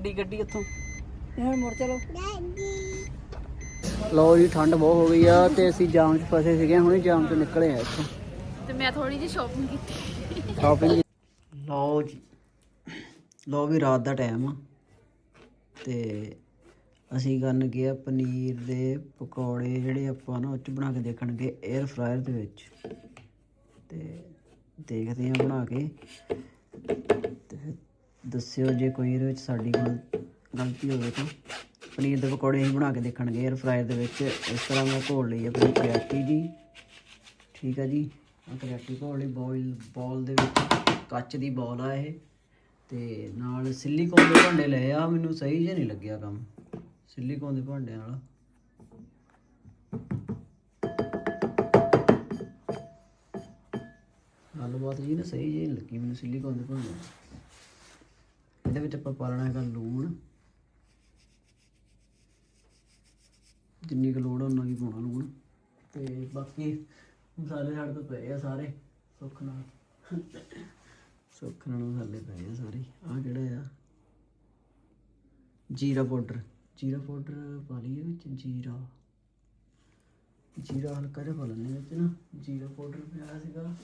ਗੱਡੀ ਗੱਡੀ ਇੱਥੋਂ ਹੁਣ ਮੁੜ ਚਲੋ ਲਓ ਜੀ ਠੰਡ ਬਹੁਤ ਹੋ ਗਈ ਆ ਤੇ ਅਸੀਂ ਜਾਮ 'ਚ ਫਸੇ ਸੀਗੇ ਹੁਣੇ ਜਾਮ 'ਚੋਂ ਨਿਕਲੇ ਆ ਇੱਥੋਂ। ਤੇ ਮੈਂ ਥੋੜੀ ਜਿਹੀ ਸ਼ਾਪਿੰਗ ਕੀਤੀ। ਸ਼ਾਪਿੰਗ ਲਓ ਜੀ ਲਓ ਵੀ ਰਾਤ ਦਾ ਟਾਈਮ ਆ। ਤੇ ਅਸੀਂ ਕਰਨ ਗਏ ਆ ਪਨੀਰ ਦੇ ਪਕੌੜੇ ਜਿਹੜੇ ਆਪਾਂ ਨਾ ਉਹ 'ਚ ਬਣਾ ਕੇ ਦੇਖਣਗੇ 에ਅਰ ਫਰਾਇਰ ਦੇ ਵਿੱਚ। ਤੇ ਦੇਖਦੇ ਆ ਬਣਾ ਕੇ। ਤੇ ਫਿਰ ਦੱਸਿਓ ਜੇ ਕੋਈ ਇਹਦੇ ਵਿੱਚ ਸਾਡੀ ਗਲ- ਗਲਤੀ ਹੋਵੇ ਤਾਂ। ਪਨੀਰ ਦੇ ਪਕੌੜੇ ਹੀ ਬਣਾ ਕੇ ਦੇਖਣਗੇ 에ਅਰ ਫਰਾਇਰ ਦੇ ਵਿੱਚ। ਇਸ ਤਰ੍ਹਾਂ ਮੈਂ ਘੋਲ ਲਈ ਆਪਣੀ ਕਰਿਆਟੀ ਜੀ। ਠੀਕ ਹੈ ਜੀ। ਆ ਕਰਿਆਟੀ ਘੋਲ ਲਈ। ਬੋਇਲ, ਬੋਲ ਦੇ ਵਿੱਚ ਕੱਚ ਦੀ ਬੋਲ ਆ ਇਹ। ਤੇ ਨਾਲ ਸਿਲੀਕੋਨ ਦੇ ਭਾਂਡੇ ਲਏ ਆ। ਮੈਨੂੰ ਸਹੀ ਜਿਹਾ ਨਹੀਂ ਲੱਗਿਆ ਕੰਮ। ਸਿਲੀਕੋਨ ਦੇ ਭਾਂਡਿਆਂ ਨਾਲ। ਗੱਲਬਾਤ ਜੀ ਨਾ ਸਹੀ ਜਿਹੀ ਲੱਗੀ ਮੈਨੂੰ ਸਿਲੀਕੋਨ ਦੇ ਭਾਂਡੇ ਇਹਦੇ ਵਿੱਚ ਆਪਾਂ ਪਾ ਲੈਣਾ ਹੈਗਾ ਲੂਣ। ਜਿੰਨੀ ਕੁ ਲੋੜ ਉਹਨਾਂ ਕੀ ਪਾਉਣਾ ਲੂਣ। ਤੇ ਬਾਕੀ ਮਸਾਲੇ ਸਾਡੇ ਤੋਂ ਪਏ ਆ ਸਾਰੇ, ਸੁੱਖ ਨਾਲ। ਸੁੱਖ ਨਾਲ ਮਸਾਲੇ ਪਏ ਆ ਸਾਰੇ। ਆ ਕਿਹੜਾ ਆ? ਜੀਰਾ ਪਾਊਡਰ। ਜੀਰਾ ਪਾਊਡਰ ਪਾ ਲਈਏ ਵਿੱਚ, ਜੀਰਾ। ਜੀਰਾ ਹਲਕਾ ਜਿਹਾ ਪਾ ਲੈਂਦੇ ਵਿੱਚ ਨਾ। ਜੀਰਾ ਪਾਊਡਰ ਪਿਆ ਸੀਗਾ।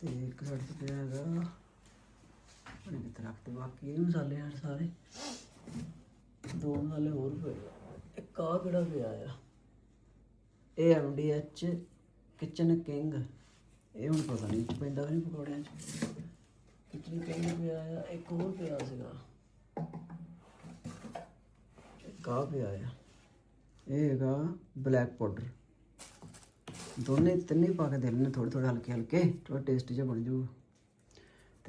ਤੇ ਇੱਕ ਸਾਡੇ ਤੋਂ ਪਿਆ ਹੈਗਾ ਬੜੇ ਕਿਤੇ ਬਾਕੀ ਇਹ ਮਸਾਲੇ ਆ ਸਾਰੇ। ਦੋ ਮਸਾਲੇ ਹੋਰ ਪਏ। ਆ। ਇੱਕ ਆ ਕਿਹੜਾ ਪਿਆ ਆ? ਇਹ ਐਮਡੀਐਚ ਕਿਚਨ ਕਿੰਗ ਇਹ ਹੁਣ ਪਤਾ ਨਹੀਂ ਚ ਪੈਂਦਾ ਕਿ ਨਹੀਂ ਪਕੌੜਿਆਂ ਚ। ਕਿਚਨ ਕਿੰਗ ਪਿਆ ਆ, ਇੱਕ ਹੋਰ ਪਿਆ ਸੀਗਾ। ਇੱਕ ਆ ਪਿਆ ਆ। ਇਹ ਹੈਗਾ ਬਲੈਕ ਪਾਊਡਰ ਦੋਨੇ ਤਿੰਨੇ ਪਾ ਕੇ ਦੇ ਲੈਣੇ ਥੋੜੇ ਥੋੜੇ ਹਲਕੇ ਹਲਕੇ ਥੋੜਾ ਟੇਸਟੀ ਜਿਹਾ ਬਣ ਜਾਊਗਾ।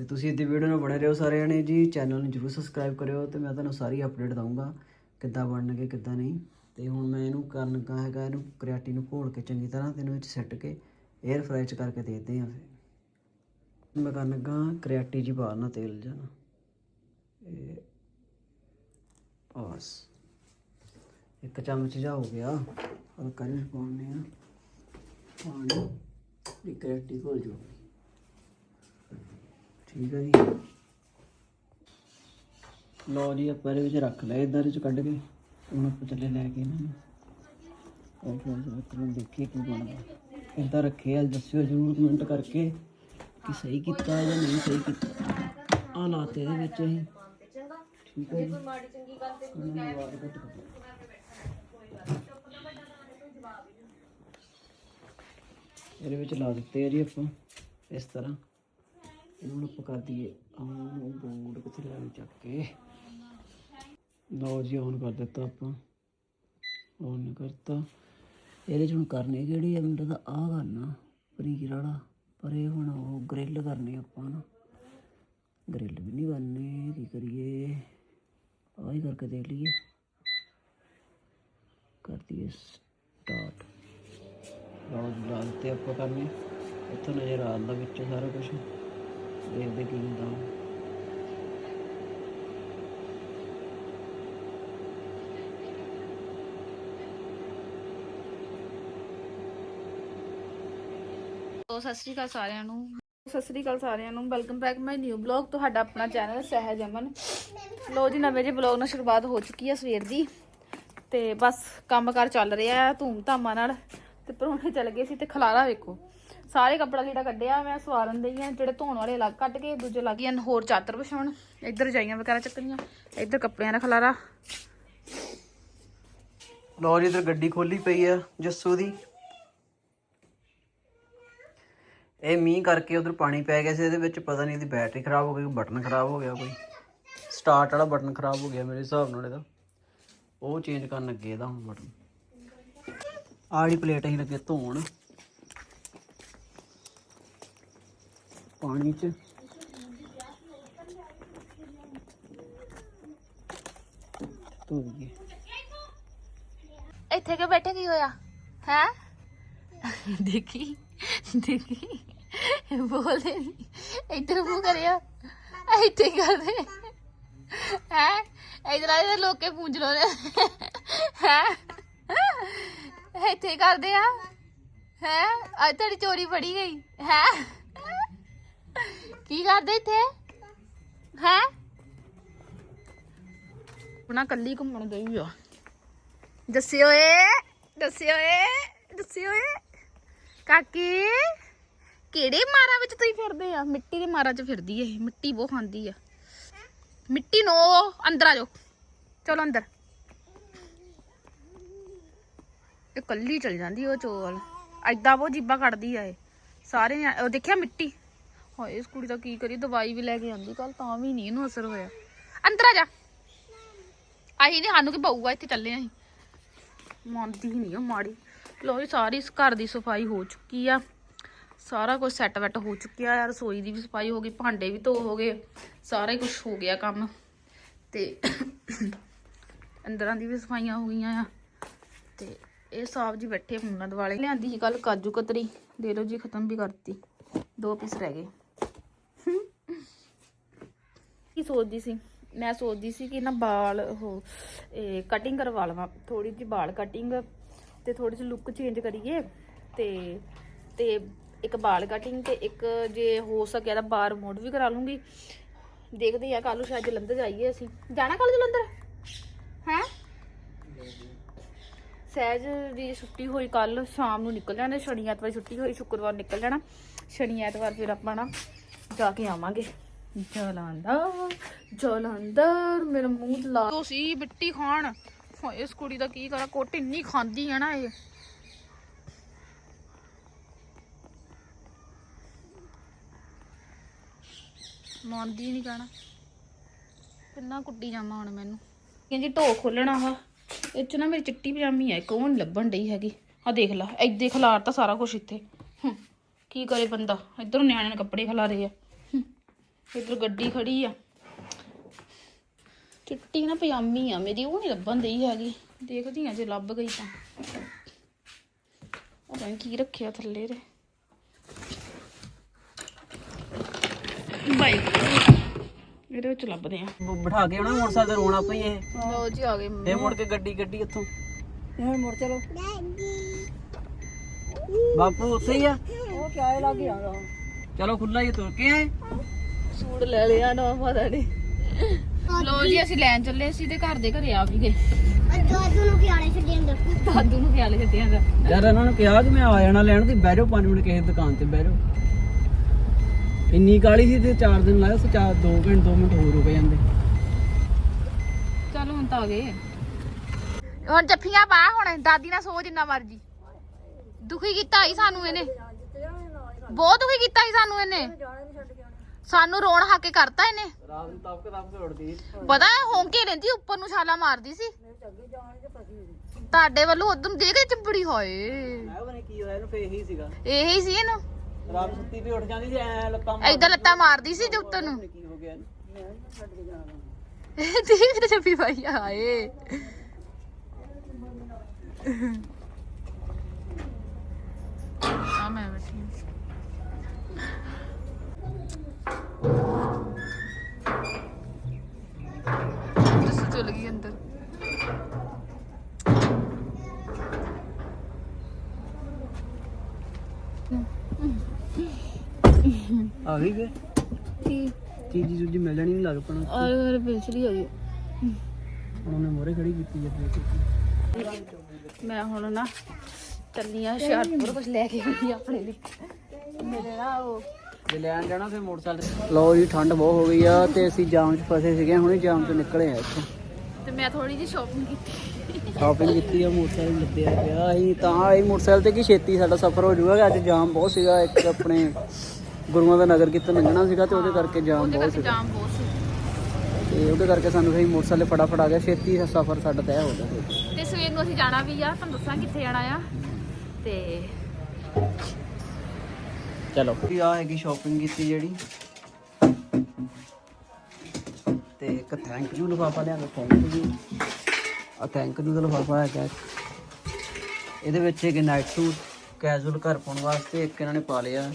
ਤੇ ਤੁਸੀਂ ਇਹਦੀ ਵੀਡੀਓ ਨਾਲ ਬਣੇ ਰਹੋ ਸਾਰੇ ਜਣੇ ਜੀ। ਚੈਨਲ ਨੂੰ ਜਰੂਰ ਸਬਸਕ੍ਰਾਈਬ ਕਰਿਓ ਤੇ ਮੈਂ ਤੁਹਾਨੂੰ ਸਾਰੀ ਅਪਡੇਟ ਦਊਂਗਾ ਕਿੱਦਾਂ ਬਣਨਗੇ, ਕਿੱਦਾਂ ਨਹੀਂ। ਤੇ ਹੁਣ ਮੈਂ ਇਹਨੂੰ ਕਰਨ ਲੱਗਾ ਹੈਗਾ, ਇਹਨੂੰ ਕਰਿਆਟੀ ਨੂੰ ਘੋਲ ਕੇ ਚੰਗੀ ਤਰ੍ਹਾਂ ਤੇ ਇਹਨੂੰ ਵਿੱਚ ਸੈੱਟ ਕੇ 에ਅਰ ਫਰਾਈ ਚ ਕਰਕੇ ਦੇਦੇ ਆ ਫਿਰ। ਮੈਂ ਕਰਨ ਲੱਗਾ ਕਰਿਆਟੀ ਜੀ ਪਾ ਨਾ ਤੇਲ ਜਾਣਾ ਇਹ ਬਸ। ਇੱਕ ਚਮਚ ਜਾ ਹੋ ਗਿਆ। ਹਲਕਾ ਜਿਹਾ ਪਾਉਣੇ ਆ ਪਾਣੀ। ਦੀ ਕਰਿਆਟੀ ਘੋਲ ਜੋ ਠੀਕ ਹੈ ਜੀ। ਲਓ ਜੀ, ਆਪਾਂ ਇਹਦੇ ਵਿੱਚ ਰੱਖ ਲਿਆ ਇਧਰ ਚ ਕੱਢ ਕੇ ਹੁਣ ਆਪਾਂ ਚੱਲੇ ਲੈ ਕੇ ਇਹਨਾਂ ਨੂੰ। ਉਹ ਫਿਰ ਦੇਖੀਏ ਕੀ ਬਣਦਾ। ਇਦਾਂ ਰੱਖੇ ਆ, ਦੱਸਿਓ ਜਰੂਰ ਕਮੈਂਟ ਕਰਕੇ ਕਿ ਸਹੀ ਕੀਤਾ ਜਾਂ ਨਹੀਂ ਸਹੀ ਕੀਤਾ। ਆ ਲਾਤੇ ਇਹਦੇ ਵਿੱਚ ਅਸੀਂ। ਠੀਕ ਹੈ ਜੀ। ਉਹਨਾਂ ਨੂੰ ਆਵਾਜ਼ ਘੱਟ ਕਰ ਦਿਓ। ਇਹਦੇ ਵਿੱਚ ਲਾ ਦਿੱਤੇ ਆ ਜੀ ਆਪਾਂ, ਇਸ ਤਰ੍ਹਾਂ। ਇਹਨੂੰ ਹੁਣ ਆਪਾਂ ਕਰ ਦਈਏ। ਆਨ ਬੋਰਡ ਕਿੱਥੇ ਲੈ ਚੱਕ ਕੇ। ਲਓ ਜੀ ਔਨ ਕਰ ਦਿੱਤਾ ਆਪਾਂ। ਔਨ ਕਰਤਾ। ਇਹਦੇ ਚ ਹੁਣ ਕਰਨੇ ਕਿਹੜੀ ਆ? ਮੈਨੂੰ ਤਾਂ ਆ ਕਰਨਾ ਪਨੀਰ ਵਾਲਾ। ਪਰ ਇਹ ਹੁਣ ਉਹ ਗ੍ਰਿਲ ਕਰਨੇ ਆਪਾਂ ਨਾ। ਗ੍ਰਿਲ ਵੀ ਨਹੀਂ ਕਰਨੀ, ਕੀ ਕਰੀਏ? ਆਹ ਹੀ ਕਰਕੇ ਦੇਖ ਲਈਏ। ਕਰ ਦਈਏ ਸਟਾਰਟ ਲਓ ਜੀ ਲਾ ਦਿੱਤੇ ਆਪਾਂ ਕਰਨੇ। ਇੱਥੋਂ ਨਜ਼ਰ ਆਉਂਦਾ ਵਿੱਚ ਸਾਰਾ ਕੁਝ ਦੇਖਦੇ ਕੀ ਹੁੰਦਾ ਤੋ ਸਤਿ ਸ਼੍ਰੀ ਅਕਾਲ ਸਾਰਿਆਂ ਨੂੰ। ਸਤਿ ਸ਼੍ਰੀ ਅਕਾਲ ਸਾਰਿਆਂ ਨੂੰ। Welcome back my new blog ਤੁਹਾਡਾ ਆਪਣਾ ਚੈਨਲ ਸਹਿਜ ਅਮਨ। ਲੋ ਜੀ ਨਵੇਂ ਜਿਹੇ ਬਲੌਗ ਨਾਲ ਸ਼ੁਰੂਆਤ ਹੋ ਚੁੱਕੀ ਹੈ ਸਵੇਰ ਦੀ। ਤੇ ਬਸ ਕੰਮਕਾਰ ਚੱਲ ਰਿਹਾ ਹੈ ਧੂਮ ਧਾਮਾਂ ਨਾਲ। ਤੇ ਪਰੋਣੇ ਚੱਲ ਗਏ ਸੀ ਤੇ ਖਲਾਰਾ ਵੇਖੋ। ਸਾਰੇ ਕੱਪੜਾ ਜਿਹੜਾ ਕੱਢਿਆ, ਮੈਂ ਸਵਾਰਨ ਦਈ ਆ, ਜਿਹੜੇ ਧੋਣ ਵਾਲੇ ਅਲੱਗ ਕੱਢ ਕੇ, ਦੂਜੇ ਲੱਗ ਗਏ ਹੋਰ ਚਾਦਰ ਵਿਛਾਉਣ। ਇੱਧਰ ਜਾਈਆਂ ਵਗੈਰਾ ਚੱਕਣੀਆਂ ਇੱਧਰ ਕੱਪੜਿਆਂ ਦਾ ਖਲਾਰਾ। ਲਓ ਜੀ, ਇੱਧਰ ਗੱਡੀ ਖੋਲੀ ਪਈ ਆ, ਜੱਸੂ ਦੀ। ਇਹ ਮੀਂਹ ਕਰਕੇ ਉਧਰ ਪਾਣੀ ਪੈ ਗਿਆ ਸੀ, ਇਹਦੇ ਵਿੱਚ ਪਤਾ ਨਹੀਂ ਇਹਦੀ ਬੈਟਰੀ ਖਰਾਬ ਹੋ ਗਈ ਬਟਨ ਖਰਾਬ ਹੋ ਗਿਆ ਕੋਈ। ਸਟਾਰਟ ਵਾਲਾ ਬਟਨ ਖਰਾਬ ਹੋ ਗਿਆ ਮੇਰੇ ਹਿਸਾਬ ਨਾਲ ਇਹਦਾ। ਉਹ ਚੇਂਜ ਕਰਨ ਲੱਗੇ ਇਹਦਾ ਹੁਣ ਬਟਨ ਆੜੀ ਪਲੇਟ ਅਸੀਂ ਲੱਗੇ ਧੋਣ। ਪਾਣੀ ਚ ਧੋ ਦਈਏ ਇੱਥੇ ਕਿ ਬੈਠੇ ਕੀ ਹੋਇਆ ਹੈ ਦੇਖੀ ਦੇਖੀ ਬੋਲੇ ਨੀ। ਇੱਧਰ ਮੂੰਹ ਕਰਿਆ ਇੱਥੇ ਹੀ ਕਰਦੇ ਹੈ ਇਧਰ ਆ ਇਧਰ ਲੋਕੇ ਪੂੰਝ ਲੋ ਨੇ ਹੈ ਇੱਥੇ ਹੀ ਕਰਦੇ ਆ ਹੈ ਅੱਜ ਤੁਹਾਡੀ ਚੋਰੀ ਫੜੀ ਗਈ ਹੈ ਕੀ ਕਰਦੇ ਇੱਥੇ? ਹੈ? ਆਪਣਾ ਕੱਲੀ ਘੁੰਮਣ ਗਈ ਆ। ਦੱਸਿਓ ਏ ਦੱਸਿਓ ਏ ਦੱਸਿਓ ਏ ਕਾਕੀ ਕਿਹੜੇ ਮਾਰਾਂ ਵਿੱਚ ਤੁਸੀਂ ਫਿਰਦੇ ਆ? ਮਿੱਟੀ ਦੇ ਮਾਰਾਂ 'ਚ ਫਿਰਦੀ ਏ ਮਿੱਟੀ ਬਹੁਤ ਖਾਂਦੀ ਆ। ਮਿੱਟੀ ਨੋ ਅੰਦਰ ਆ ਜਾਓ। ਚਲੋ ਅੰਦਰ। ਇਹ ਕੱਲੀ ਚਲ ਜਾਂਦੀ ਉਹ ਚੋਲ। ਐਦਾਂ ਉਹ ਜੀਬਾਂ ਕੱਢਦੀ ਆ ਇਹ। ਸਾਰੇ ਉਹ ਦੇਖਿਆ ਮਿੱਟੀ? ਹਾਏ, ਇਸ ਕੁੜੀ ਦਾ ਕੀ ਕਰੀ ਦਵਾਈ ਵੀ ਲੈ ਕੇ ਆਂਦੀ ਕੱਲ ਤਾਂ ਵੀ ਨਹੀਂ ਇਹਨੂੰ ਅਸਰ ਹੋਇਆ। ਅੰਦਰ ਆ ਜਾ। ਆਹੀ ਨੇ ਸਾਨੂੰ ਕੀ ਪਊਗਾ, ਇੱਥੇ ਚੱਲੇ ਅਸੀਂ। ਮੰਨਦੀ ਹੀ ਨਹੀਂ ਆ ਮਾੜੀ। ਲੋ ਜੀ, ਸਾਰੀ ਇਸ ਘਰ ਦੀ ਸਫ਼ਾਈ ਹੋ ਚੁੱਕੀ ਆ। ਸਾਰਾ ਕੁਝ ਸੈੱਟ ਵੈਟ ਹੋ ਚੁੱਕਿਆ ਆ, ਰਸੋਈ ਦੀ ਵੀ ਸਫ਼ਾਈ ਹੋ ਗਈ, ਭਾਂਡੇ ਵੀ ਧੋ ਹੋ ਗਏ, ਸਾਰਾ ਹੀ ਕੁਝ ਹੋ ਗਿਆ ਕੰਮ। ਤੇ ਅੰਦਰਾਂ ਦੀ ਵੀ ਸਫਾਈਆਂ ਹੋ ਗਈਆਂ ਆ। ਤੇ ਇਹ ਸਾਹਿਬ ਜੀ ਬੈਠੇ ਫੋਨਾਂ ਦੁਆਲੇ ਲਿਆਂਦੀ ਸੀ ਕੱਲ ਕਾਜੂ ਕਤਰੀ। ਦੇ ਲਓ ਜੀ, ਖਤਮ ਵੀ ਕਰਤੀ। ਦੋ ਪੀਸ ਰਹਿ ਗਏ। ਕੀ ਸੋਚਦੀ ਸੀ? ਮੈਂ ਸੋਚਦੀ ਸੀ ਕਿ ਨਾ ਬਾਲ ਉਹ ਕਟਿੰਗ ਕਰਵਾ ਲਵਾਂ। ਥੋੜੀ ਜਿਹੀ ਬਾਲ ਕਟਿੰਗ ਤੇ ਥੋੜੀ ਜਿਹੀ ਲੁੱਕ ਚੇਂਜ ਕਰੀਏ ਤੇ ਤੇ ਇੱਕ ਬਾਲ ਕਟਿੰਗ ਤੇ ਇੱਕ ਜੇ ਹੋ ਸਕਿਆ ਤਾਂ ਬਾਰ ਮੋਡ ਵੀ ਕਰਾ ਲੂੰਗੀ। ਦੇਖਦੇ ਆ ਕੱਲ ਨੂੰ ਸ਼ਾਇਦ ਜਲੰਧਰ ਜਾਈਏ ਅਸੀਂ। ਜਾਣਾ ਕੱਲ ਜਲੰਧਰ? ਹੈ? ਸਹਿਜ ਦੀ ਛੁੱਟੀ ਹੋਈ ਕੱਲ ਸ਼ਾਮ ਨੂੰ ਨਿਕਲ ਜਾਣਾ, ਸ਼ਨੀ ਐਤਵਾਰ ਛੁੱਟੀ ਹੋਈ, ਸ਼ੁੱਕਰਵਾਰ ਨਿਕਲ ਜਾਣਾ। ਸ਼ਨੀ ਐਤਵਾਰ ਫਿਰ ਆਪਾਂ ਨਾ ਜਾ ਕੇ ਆਵਾਂਗੇ। ਜਲੰਧਰ ਜਲੰਧਰ ਮੇਰਾ ਮੂੰਹ ਲਾ ਤੋ ਸੀ ਮਿੱਟੀ ਖਾਣ। ਇਸ ਕੁੜੀ ਦਾ ਕੀ ਕਰਾਂ? ਕੋਟ ਇੰਨੀ ਖਾਂਦੀ ਆ ਨਾ ਇਹ। ਮੰਨਦੀ ਨਹੀਂ ਕਹਿਣਾ। ਕਿੰਨਾ ਕੁੱਟੀ ਜਾਵਾਂ ਹੁਣ ਮੈਨੂੰ। ਕਹਿੰਦੀ ਢੋ ਖੋਲਣਾ ਵਾ। ਇਹ ਚ ਨਾ ਮੇਰੀ ਚਿੱਟੀ ਪਜਾਮੀ ਆ ਇੱਕ ਉਹ ਨੀ ਲੱਭਣ ਡਈ ਹੈਗੀ। ਆ ਦੇਖ ਲੈ ਏਦੇ ਖਲਾਰ ਤਾਂ ਸਾਰਾ ਕੁਝ ਇੱਥੇ। ਕੀ ਕਰੇ ਬੰਦਾ? ਇਧਰੋਂ ਨਿਆਣੇ ਨੇ ਕੱਪੜੇ ਖਲਾਰੇ ਆ। ਇੱਧਰ ਗੱਡੀ ਖੜੀ ਆ। ਚਿੱਟੀ ਨਾ ਪਜਾਮੀ ਆ ਮੇਰੀ ਉਹ ਨਹੀਂ ਲੱਭਣ ਡਈ ਹੈਗੀ। ਦੇਖਦੀ ਆ ਜੇ ਲੱਭ ਗਈ ਤਾਂ। ਪਤਾ ਨੀ ਕੀ ਰੱਖਿਆ ਥੱਲੇ ਦੇ ਬਾਈ ਇਹਦੇ ਵਿੱਚ ਲੱਭਦੇ ਆ। ਬਿਠਾ ਕੇ ਆਉਣਾ ਮੋਟਰਸਾਈਕਲ ਤੇ ਰੋਣਾ ਪਈ ਇਹ। ਲੋ ਜੀ ਆ ਗਏ ਫੇਰ ਮੁੜ ਕੇ ਗੱਡੀ ਗੱਡੀ ਇੱਥੋਂ ਹੁਣ ਮੁੜ ਚਲੋ। ਬਾਪੂ ਉੱਥੇ ਹੀ ਆ। ਉਹ ਕਿਆ ਲੱਗ ਗਿਆ। ਚਲੋ ਖੁੱਲਾ ਹੀ ਤੁਰ ਕੇ ਆਏ। ਸੂਟ ਲੈ ਲਿਆ ਨਾ ਪਤਾ ਨਹੀਂ ਲੋ ਜੀ ਅਸੀਂ ਲੈਣ ਚੱਲੇ ਸੀ ਤੇ ਘਰ ਦੇ ਘਰੇ ਆ ਵੀ ਗਏ। ਦਾਦੂ ਨੂੰ ਪਿਆਲੇ ਛੱਡੇ ਅੰਦਰ? ਦਾਦੂ ਨੂੰ ਖਿਆਲ ਛੱਡਿਆ ਦਾ ਯਾਰ ਇਹਨਾਂ ਨੂੰ ਕਿਹਾ ਕਿ ਮੈਂ ਆ ਜਾਣਾ ਲੈਣ ਤੇ ਬਹਿ ਜਾਓ 5 ਮਿੰਟ ਕਿਸੇ ਦੁਕਾਨ ਤੇ ਬਹਿ ਜਾਓ। ਇੰਨੀ ਕਾਲੀ ਸੀ ਤੇ 4 ਦਿਨ ਲਾਇਆ ਸੀ 4 2 ਘੰਟੇ 2 ਮਿੰਟ ਹੋਰ ਰੁਕ ਜਾਂਦੇ। ਚੱਲ ਹੁਣ ਤਾਂ ਆ ਗਏ। ਹੁਣ ਜੱਫੀਆਂ ਪਾ ਹੁਣ ਦਾਦੀ ਨਾਲ ਸੋ ਜਿੰਨਾ ਮਰਜ਼ੀ। ਦੁਖੀ ਕੀਤਾ ਹੀ ਸਾਨੂੰ ਇਹਨੇ। ਬਹੁਤ ਦੁਖੀ ਕੀਤਾ ਹੀ ਸਾਨੂੰ ਇਹਨੇ। ਸਾਨੂੰ ਰੋਣ ਹਾਕੇ ਕਰਤਾ ਇਹਨੇ। ਰਾਤ ਨੂੰ ਤਪਕ ਤਪਕ ਉੜਦੀ ਪਤਾ ਹੈ ਹੋਂਕੇ ਰਹਿੰਦੀ ਉੱਪਰ ਨੂੰ ਛਾਲਾ ਮਾਰਦੀ ਸੀ। ਤੁਹਾਡੇ ਵੱਲੋਂ ਉਦੋਂ ਦੇਖ ਕੇ ਚਿੰਬੜੀ ਹੋਏ। ਮੈਂ ਪਤਾ ਨਹੀਂ ਕੀ ਹੋਇਆ ਇਹਨੂੰ ਫੇਰ ਇਹੀ ਸੀਗਾ। ਇਹੀ ਸੀ ਇਹਨੂੰ। ਰਾਤ ਨੂੰ ਸੁੱਤੀ ਵੀ ਉੱਠ ਜਾਂਦੀ ਸੀ ਐ ਲੱਤਾਂ ਏਦਾਂ ਲੱਤਾਂ ਮਾਰਦੀ ਸੀ ਜੇ ਉੱਤਰ ਨੂੰ ਕੀ ਹੋ ਗਿਆ ਇਹਨੂੰ? ਦੇਖ ਤੇ ਚੱਪੀ ਪਾਈ ਆ, ਹਾਏ। ਆ ਮੈਂ ਬੈਠੀ ਜਿਸ ਚਲ ਗਈ ਅੰਦਰ। ਆ ਗਈ ਫੇਰ ਕੀ? ਚੀਜੀ ਚੂਜੀ ਮਿਲ ਜਾਣੀ ਨਹੀਂ ਲੱਗ ਪਣਾ। ਆ ਮੇਰੇ ਪਿਛਲੀ ਆ ਗਈ। ਉਹਨੇ ਮੋਰੇ ਖੜੀ ਕੀਤੀ ਹੈ ਮੈਂ ਹੁਣ ਨਾ ਚੱਲੀ ਆ ਹੁਸ਼ਿਆਰਪੁਰ ਕੁਝ ਲੈ ਕੇ ਆਉਣੀ ਆ ਆਪਣੇ ਲਈ। ਮੇਰੇ ਨਾ ਉਹ ਜੇ ਲੈਣ ਜਾਣਾ ਫਿਰ ਮੋਟਰਸਾਈਕਲ ਲਓ ਜੀ ਠੰਡ ਬਹੁਤ ਹੋ ਗਈ ਆ ਤੇ ਅਸੀਂ ਜਾਮ 'ਚ ਫਸੇ ਸੀਗੇ ਹੁਣੇ ਜਾਮ 'ਚੋਂ ਨਿਕਲੇ ਆ ਇੱਥੋਂ। ਤੇ ਮੈਂ ਥੋੜੀ ਜਿਹੀ ਸ਼ਾਪਿੰਗ ਕੀਤੀ। ਸ਼ਾਪਿੰਗ ਕੀਤੀ ਆ ਮੋਟਰਸਾਈਕਲ ਲੱਦਿਆ ਪਿਆ। ਅਸੀਂ ਤਾਂ ਆਏ ਮੋਟਰਸਾਈਕਲ ਤੇ ਕੀ ਛੇਤੀ ਸਾਡਾ ਸਫ਼ਰ ਹੋ ਜਾਊਗਾ ਅੱਜ ਜਾਮ ਬਹੁਤ ਸੀਗਾ ਇੱਕ ਆਪਣੇ ਗੁਰੂਆਂ ਦਾ ਨਗਰ ਕੀਰਤਨ ਲੰਘਣਾ ਸੀਗਾ ਤੇ ਉਹਦੇ ਕਰਕੇ ਜਾਮ ਬਹੁਤ ਜਾਮ ਸੀ। ਤੇ ਉਹਦੇ ਕਰਕੇ ਸਾਨੂੰ ਫਿਰ ਮੋਟਰਸਾਈਕਲ ਫਟਾਫਟ ਆ ਗਿਆ ਛੇਤੀ ਸਫ਼ਰ ਸਾਡਾ ਤੈਅ ਹੋ ਗਿਆ। ਤੇ ਸਵੇਰ ਨੂੰ ਅਸੀਂ ਜਾਣਾ ਵੀ ਆ ਤੁਹਾਨੂੰ ਦੱਸਾਂ ਕਿੱਥੇ ਜਾਣਾ ਆ। ਤੇ ਚਲੋ। ਆ ਹੈਗੀ ਸ਼ਾਪਿੰਗ ਕੀਤੀ ਜਿਹੜੀ। ਤੇ ਇੱਕ ਥੈਂਕ ਯੂ ਲਿਫਾਫਾ ਲਿਆਂਦਾ ਥੈਂਕ ਯੂ ਆ ਥੈਂਕ ਯੂ ਦਾ ਲਿਫਾਫਾ ਹੈਗਾ। ਇਹਦੇ ਵਿੱਚ ਹੈਗੇ ਨਾਈਟ ਸੂਟ ਕੈਜੂਅਲ ਘਰ ਪਾਉਣ ਵਾਸਤੇ ਇੱਕ ਇਹਨਾਂ ਨੇ ਪਾ ਲਿਆ।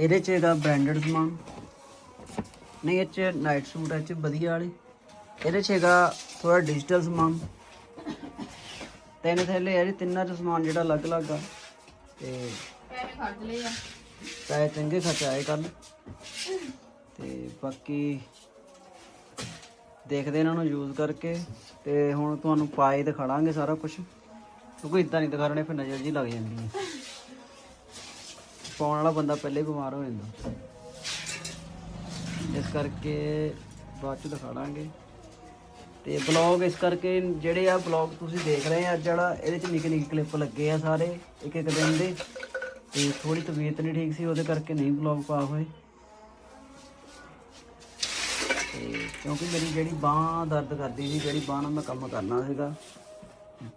ਇਹਦੇ ਚ ਹੈਗਾ ਬ੍ਰਾਂਡਡ ਸਮਾਨ। ਨਹੀਂ, ਇਹ ਚ ਨਾਈਟ ਸੂਟ ਹੈ ਚ ਵਧੀਆ ਵਾਲੇ। ਇਹਦੇ ਚ ਹੈਗਾ ਥੋੜਾ ਡਿਜੀਟਲ ਸਮਾਨ। ਤਿੰਨ ਥੈਲੇ ਜੀ, ਤਿੰਨਾਂ ਚ ਸਮਾਨ ਜਿਹੜਾ ਅਲੱਗ-ਅਲੱਗ ਆ। ਤੇ ਪੈਸੇ ਖਰਚ ਲਏ ਆ। ਪੈਸੇ ਚੰਗੇ ਖਰਚ ਆਏ ਕੱਲ ਤੇ ਬਾਕੀ ਦੇਖਦੇ ਇਹਨਾਂ ਨੂੰ ਯੂਜ਼ ਕਰਕੇ ਤੇ ਹੁਣ ਤੁਹਾਨੂੰ ਪਾਏ ਦਿਖਾੜਾਂਗੇ ਸਾਰਾ ਕੁਝ ਕਿਉਂਕਿ ਇਦਾਂ ਨਹੀਂ ਦਿਖਾਣੇ ਫਿਰ ਨਜ਼ਰ ਜੀ ਲੱਗ ਜਾਂਦੀ ਹੈ। ਪਾਉਣ ਵਾਲਾ ਬੰਦਾ ਪਹਿਲੇ ਬਿਮਾਰ ਹੋ ਜਾਂਦਾ। ਇਸ ਕਰਕੇ ਬਾਅਦ ਚ ਦਿਖਾਵਾਂਗੇ ਤੇ ਬਲੌਗ ਇਸ ਕਰਕੇ ਜਿਹੜੇ ਆ ਬਲੌਗ ਤੁਸੀਂ ਦੇਖ ਰਹੇ ਆ, ਅੱਜ ਜਿਹੜਾ ਇਹਦੇ ਚ ਨਿੱਕੇ ਨਿੱਕੇ ਕਲਿੱਪ ਲੱਗੇ ਆ ਸਾਰੇ ਇੱਕ ਇੱਕ ਦਿਨ ਦੇ। ਤੇ ਥੋੜੀ ਤਬੀਅਤ ਨਹੀਂ ਠੀਕ ਸੀ ਉਹਦੇ ਕਰਕੇ ਨਹੀਂ ਬਲੌਗ ਪਾ ਹੋਏ। ਤੇ ਕਿਉਂਕਿ ਮੇਰੀ ਜਿਹੜੀ ਬਾਹ ਦਰਦ ਕਰਦੀ ਸੀ ਜਿਹੜੀ ਬਾਹ ਨਾਲ ਮੈਂ ਕੰਮ ਕਰਨਾ ਸੀਗਾ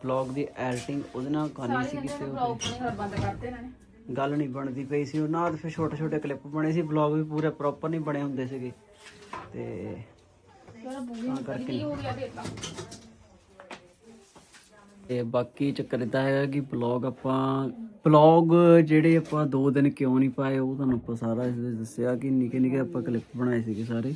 ਬਲੌਗ ਦੀ ਐਡੀਟਿੰਗ ਉਹਦੇ ਨਾਲ ਕਰਨੀ ਸੀ ਇਹਨਾਂ ਨੇ। ਗੱਲ ਨਹੀਂ ਬਣਦੀ ਪਈ ਸੀ ਉਹਨਾਂ ਨਾਲ ਫਿਰ ਛੋਟੇ ਛੋਟੇ ਕਲਿੱਪ ਬਣੇ ਸੀ ਬਲੌਗ ਵੀ ਪੂਰੇ ਪ੍ਰੋਪਰ ਨਹੀਂ ਬਣੇ ਹੁੰਦੇ ਸੀਗੇ। ਤੇ ਤਾਂ ਕਰਕੇ ਤੇ ਬਾਕੀ ਚੱਕਰ ਇਦਾਂ ਹੈਗਾ ਕਿ ਬਲੌਗ ਆਪਾਂ ਬਲੌਗ ਜਿਹੜੇ ਆਪਾਂ ਦੋ ਦਿਨ ਕਿਉਂ ਨਹੀਂ ਪਾਏ, ਉਹ ਤੁਹਾਨੂੰ ਆਪਾਂ ਸਾਰਾ ਇਸ ਵਿੱਚ ਦੱਸਿਆ ਕਿ ਨਿੱਕੇ ਨਿੱਕੇ ਆਪਾਂ ਕਲਿੱਪ ਬਣਾਏ ਸੀਗੇ ਸਾਰੇ।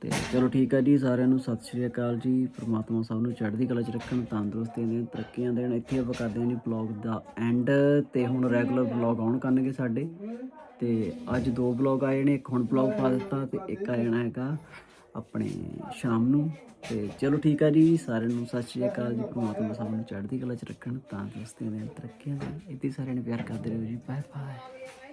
ਤੇ ਚਲੋ ਠੀਕ ਆ ਜੀ, ਸਾਰਿਆਂ ਨੂੰ ਸਤਿ ਸ਼੍ਰੀ ਅਕਾਲ ਜੀ। ਪ੍ਰਮਾਤਮਾ ਸਭ ਨੂੰ ਚੜ੍ਹਦੀ ਕਲਾ 'ਚ ਰੱਖਣ, ਤੰਦਰੁਸਤੀ ਦੇਣ, ਤਰੱਕੀਆਂ ਦੇਣ। ਇੱਥੇ ਆਪਾਂ ਕਰਦੇ ਹਾਂ ਜੀ ਬਲੌਗ ਦਾ ਐਂਡ ਤੇ ਹੁਣ ਰੈਗੂਲਰ ਬਲੌਗ ਆਉਣ ਕਰਨਗੇ ਸਾਡੇ। ਤੇ ਅੱਜ ਦੋ ਬਲੌਗ ਆਏ ਨੇ, ਇੱਕ ਹੁਣ ਬਲੌਗ ਪਾ ਦਿੱਤਾ ਤੇ ਇੱਕ ਆ ਜਾਣਾ ਹੈਗਾ। ਆਪਣੇ ਸ਼ਾਮ ਨੂੰ। ਤੇ ਚਲੋ ਠੀਕ ਆ ਜੀ, ਸਾਰਿਆਂ ਨੂੰ ਸਤਿ ਸ਼੍ਰੀ ਅਕਾਲ ਜੀ। ਪ੍ਰਮਾਤਮਾ ਸਭ ਨੂੰ ਚੜ੍ਹਦੀ ਕਲਾ 'ਚ ਰੱਖਣ, ਤਾਂ ਤੰਦਰੁਸਤੀ ਦੇਣ ਤਰੱਕੀਆਂ ਦੇਣ ਇੱਥੇ ਸਾਰਿਆਂ ਨੂੰ ਪਿਆਰ ਕਰਦੇ ਰਹੋ ਜੀ। Bye bye